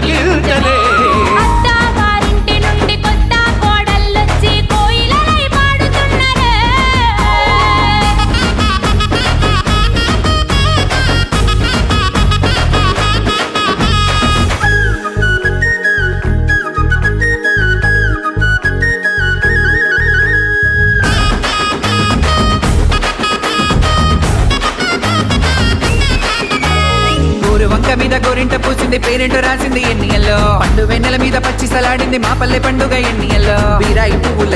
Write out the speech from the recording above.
blue. ఊరు వంక మీద గోరింట పూసింది పేరెంట్ రాసింది ఎన్నియల్లో. పండు వెన్నెల మీద పచ్చి సలాడింది మా పల్లె పండుగ ఎన్నియల్లో. వీరాయి పువ్వుల